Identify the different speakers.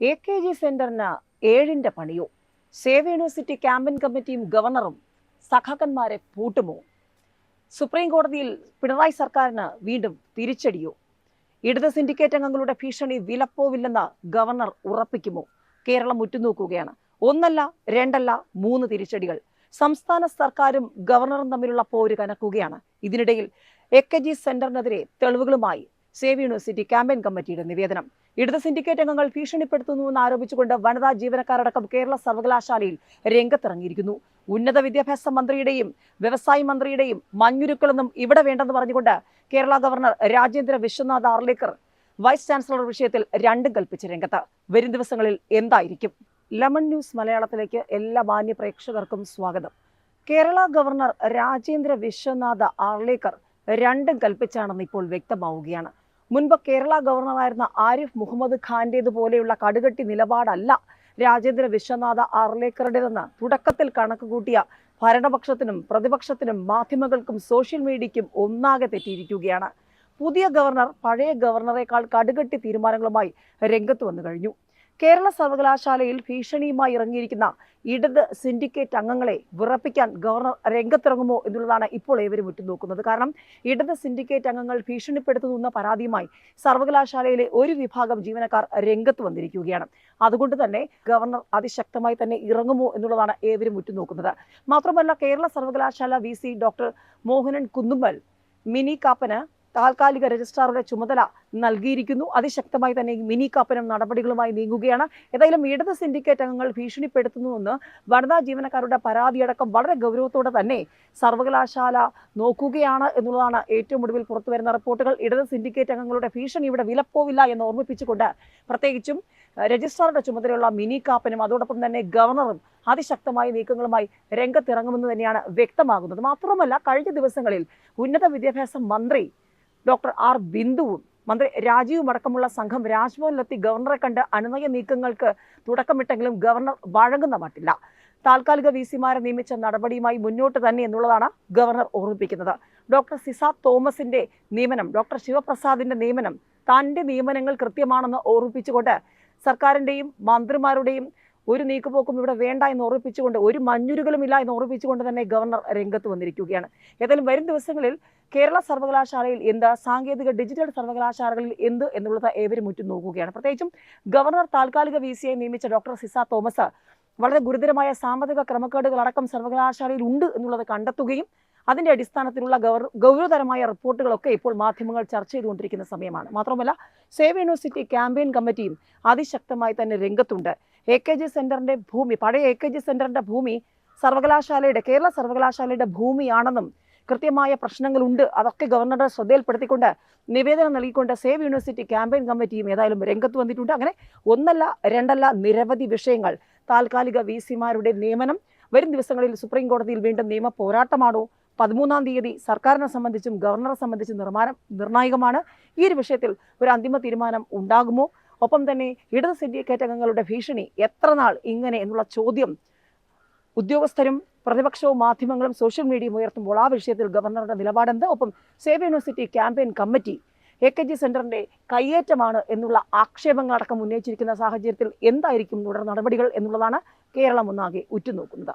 Speaker 1: A K G സെന്ററിന് ഏഴിന്റെ പണിയോ? Save university campaign കമ്മിറ്റിയും ഗവർണറും സഖാക്കന്മാരെ പൂട്ടുമോ? സുപ്രീം കോടതിയിൽ പിണറായി സർക്കാരിന് വീണ്ടും തിരിച്ചടിയോ? ഇടത് സിൻഡിക്കേറ്റ് അംഗങ്ങളുടെ ഭീഷണി വിലപ്പോവില്ലെന്ന് ഗവർണർ ഉറപ്പിക്കുമോ? കേരളം ഉറ്റുനോക്കുകയാണ്. ഒന്നല്ല രണ്ടല്ല മൂന്ന് തിരിച്ചടികൾ. സംസ്ഥാന സർക്കാരും ഗവർണറും തമ്മിലുള്ള പോര് കനക്കുകയാണ്. ഇതിനിടയിൽ എ കെ ജി സെന്ററിനെതിരെ തെളിവുകളുമായി സേവ് യൂണിവേഴ്സിറ്റി ക്യാമ്പയിൻ കമ്മിറ്റിയുടെ നിവേദനം. ഇടത് സിൻഡിക്കേറ്റ് അംഗങ്ങൾ ഭീഷണിപ്പെടുത്തുന്നുവെന്ന് ആരോപിച്ചുകൊണ്ട് വനിതാ ജീവനക്കാരടക്കം കേരള സർവകലാശാലയിൽ രംഗത്തിറങ്ങിയിരിക്കുന്നു. ഉന്നത വിദ്യാഭ്യാസ മന്ത്രിയുടെയും വ്യവസായ മന്ത്രിയുടെയും മഞ്ഞുരുക്കളൊന്നും ഇവിടെ വേണ്ടെന്ന് പറഞ്ഞുകൊണ്ട് Kerala governor Rajendra Vishwanath Arlekar vice chancellor വിഷയത്തിൽ രണ്ടും കൽപ്പിച്ച രംഗത്ത്. വരും ദിവസങ്ങളിൽ എന്തായിരിക്കും? ലെമൺ ന്യൂസ് മലയാളത്തിലേക്ക് എല്ലാ മാന്യ പ്രേക്ഷകർക്കും സ്വാഗതം. കേരള ഗവർണർ രാജേന്ദ്ര വിശ്വനാഥ് ആർലേക്കർ രണ്ടും കൽപ്പിച്ചാണെന്ന് ഇപ്പോൾ വ്യക്തമാവുകയാണ്. മുൻപ് കേരള ഗവർണറായിരുന്ന ആരിഫ് മുഹമ്മദ് ഖാന്റേതുപോലെയുള്ള കടുകട്ടി നിലപാടല്ല രാജേന്ദ്ര വിശ്വനാഥ ആർലേക്കറുടേതെന്ന് തുടക്കത്തിൽ കണക്കുകൂട്ടിയ ഭരണപക്ഷത്തിനും പ്രതിപക്ഷത്തിനും മാധ്യമങ്ങൾക്കും സോഷ്യൽ മീഡിയയ്ക്കും ഒന്നാകെ തെറ്റിയിരിക്കുകയാണ്. പുതിയ ഗവർണർ പഴയ ഗവർണറേക്കാൾ കടുകട്ടി തീരുമാനങ്ങളുമായി രംഗത്ത് വന്നു കഴിഞ്ഞു. കേരള സർവകലാശാലയിൽ ഭീഷണിയുമായി ഇറങ്ങിയിരിക്കുന്ന ഇടത് സിൻഡിക്കേറ്റ് അംഗങ്ങളെ വിറപ്പിക്കാൻ ഗവർണർ രംഗത്തിറങ്ങുമോ എന്നുള്ളതാണ് ഇപ്പോൾ ഏവരും ഉറ്റുനോക്കുന്നത്. കാരണം ഇടത് സിൻഡിക്കേറ്റ് അംഗങ്ങൾ ഭീഷണിപ്പെടുത്തുന്ന പരാതിയുമായി സർവകലാശാലയിലെ ഒരു വിഭാഗം ജീവനക്കാർ രംഗത്ത് വന്നിരിക്കുകയാണ്. അതുകൊണ്ട് തന്നെ ഗവർണർ അതിശക്തമായി തന്നെ ഇറങ്ങുമോ എന്നുള്ളതാണ് ഏവരും ഉറ്റുനോക്കുന്നത്. മാത്രമല്ല കേരള സർവകലാശാല വി ഡോക്ടർ മോഹനൻ കുന്നുമ്മൽ മിനി കാപ്പന് താൽക്കാലിക രജിസ്ട്രാറുടെ ചുമതല നൽകിയിരിക്കുന്നു. അതിശക്തമായി തന്നെ മിനി കാപ്പനം നടപടികളുമായി നീങ്ങുകയാണ്. ഏതായാലും ഇടത് സിൻഡിക്കേറ്റ് അംഗങ്ങൾ ഭീഷണിപ്പെടുത്തുന്നുവെന്ന് വനിതാ ജീവനക്കാരുടെ പരാതിയടക്കം വളരെ ഗൗരവത്തോടെ തന്നെ സർവകലാശാല നോക്കുകയാണ് എന്നുള്ളതാണ് ഏറ്റവും ഒടുവിൽ പുറത്തുവരുന്ന റിപ്പോർട്ടുകൾ. ഇടത് സിൻഡിക്കേറ്റ് അംഗങ്ങളുടെ ഭീഷണി ഇവിടെ വിലപ്പോവില്ല എന്ന് ഓർമ്മിപ്പിച്ചുകൊണ്ട് പ്രത്യേകിച്ചും രജിസ്ട്രാറുടെ ചുമതലയുള്ള മിനി കാപ്പനും അതോടൊപ്പം തന്നെ ഗവർണറും അതിശക്തമായ നീക്കങ്ങളുമായി രംഗത്തിറങ്ങുമെന്ന് തന്നെയാണ് വ്യക്തമാകുന്നത്. മാത്രമല്ല കഴിഞ്ഞ ദിവസങ്ങളിൽ ഉന്നത വിദ്യാഭ്യാസ മന്ത്രി ഡോക്ടർ ആർ ബിന്ദുവും മന്ത്രി രാജീവും അടക്കമുള്ള സംഘം രാജ്ഭവനിലെത്തി ഗവർണറെ കണ്ട് അനുനയ നീക്കങ്ങൾക്ക് തുടക്കമിട്ടെങ്കിലും ഗവർണർ വഴങ്ങുന്ന മട്ടില്ല. താൽക്കാലിക വി സിമാരെ നിയമിച്ച നടപടിയുമായി മുന്നോട്ട് തന്നെ എന്നുള്ളതാണ് ഗവർണർ ഓർമ്മിപ്പിക്കുന്നത്. ഡോക്ടർ സിസ തോമസിന്റെ നിയമനം ഡോക്ടർ ശിവപ്രസാദിന്റെ നിയമനം തന്റെ നിയമനങ്ങൾ കൃത്യമാണെന്ന് ഓർമ്മിപ്പിച്ചുകൊണ്ട് സർക്കാരിന്റെയും മന്ത്രിമാരുടെയും ഒരു നീക്കുപോക്കും ഇവിടെ വേണ്ട എന്ന് ഉറപ്പിച്ചുകൊണ്ട് ഒരു മഞ്ഞുരുകളും ഇല്ല എന്ന് ഉറപ്പിച്ചുകൊണ്ട് തന്നെ ഗവർണർ രംഗത്ത് വന്നിരിക്കുകയാണ്. ഏതായാലും വരും ദിവസങ്ങളിൽ കേരള സർവകലാശാലയിൽ എന്ത് സാങ്കേതിക ഡിജിറ്റൽ സർവകലാശാലകളിൽ എന്ത് എന്നുള്ളത് ഏവരും ഉറ്റു നോക്കുകയാണ് പ്രത്യേകിച്ചും ഗവർണർ താൽക്കാലിക വി സിയെ നിയമിച്ച ഡോക്ടർ സിസ തോമസ് വളരെ ഗുരുതരമായ സാമ്പത്തിക ക്രമക്കേടുകൾ അടക്കം സർവകലാശാലയിൽ ഉണ്ട് എന്നുള്ളത് കണ്ടെത്തുകയും അതിന്റെ അടിസ്ഥാനത്തിലുള്ള ഗൗര ഗൗരവതരമായ റിപ്പോർട്ടുകളൊക്കെ ഇപ്പോൾ മാധ്യമങ്ങൾ ചർച്ച ചെയ്തുകൊണ്ടിരിക്കുന്ന സമയമാണ്. മാത്രമല്ല സേവ് യൂണിവേഴ്സിറ്റി ക്യാമ്പയിൻ കമ്മിറ്റിയും അതിശക്തമായി തന്നെ രംഗത്തുണ്ട്. എ കെ ജി സെന്ററിന്റെ ഭൂമി പഴയ എ കെ ജി സെന്ററിന്റെ ഭൂമി സർവകലാശാലയുടെ കേരള സർവകലാശാലയുടെ ഭൂമിയാണെന്നും കൃത്യമായ പ്രശ്നങ്ങളുണ്ട്. അതൊക്കെ ഗവർണറുടെ ശ്രദ്ധയിൽപ്പെടുത്തിക്കൊണ്ട് നിവേദനം നൽകിക്കൊണ്ട് സേവ് യൂണിവേഴ്സിറ്റി ക്യാമ്പയിൻ കമ്മിറ്റിയും ഏതായാലും രംഗത്ത് വന്നിട്ടുണ്ട്. അങ്ങനെ ഒന്നല്ല രണ്ടല്ല നിരവധി വിഷയങ്ങൾ. താൽക്കാലിക വി സിമാരുടെ നിയമനം വരും ദിവസങ്ങളിൽ സുപ്രീം കോടതിയിൽ വീണ്ടും നിയമ പോരാട്ടമാണോ? പതിമൂന്നാം തീയതി സർക്കാരിനെ സംബന്ധിച്ചും ഗവർണറെ സംബന്ധിച്ചും നിർമ്മാണം നിർണായകമാണ്. ഈ ഒരു വിഷയത്തിൽ ഒരു അന്തിമ തീരുമാനം ഉണ്ടാകുമോ? ഒപ്പം തന്നെ ഇടത് സിൻഡിക്കേറ്റ് അംഗങ്ങളുടെ ഭീഷണി എത്ര നാൾ ഇങ്ങനെ എന്നുള്ള ചോദ്യം ഉദ്യോഗസ്ഥരും പ്രതിപക്ഷവും മാധ്യമങ്ങളും സോഷ്യൽ മീഡിയയും ഉയർത്തുമ്പോൾ ആ വിഷയത്തിൽ ഗവർണറുടെ നിലപാടെന്ത്? ഒപ്പം save university campaign committee A K G സെന്ററിന്റെ കയ്യേറ്റമാണ് എന്നുള്ള ആക്ഷേപങ്ങളടക്കം ഉന്നയിച്ചിരിക്കുന്ന സാഹചര്യത്തിൽ എന്തായിരിക്കും തുടർ നടപടികൾ എന്നുള്ളതാണ് കേരളം ഒന്നാകെ ഉറ്റുനോക്കുന്നത്.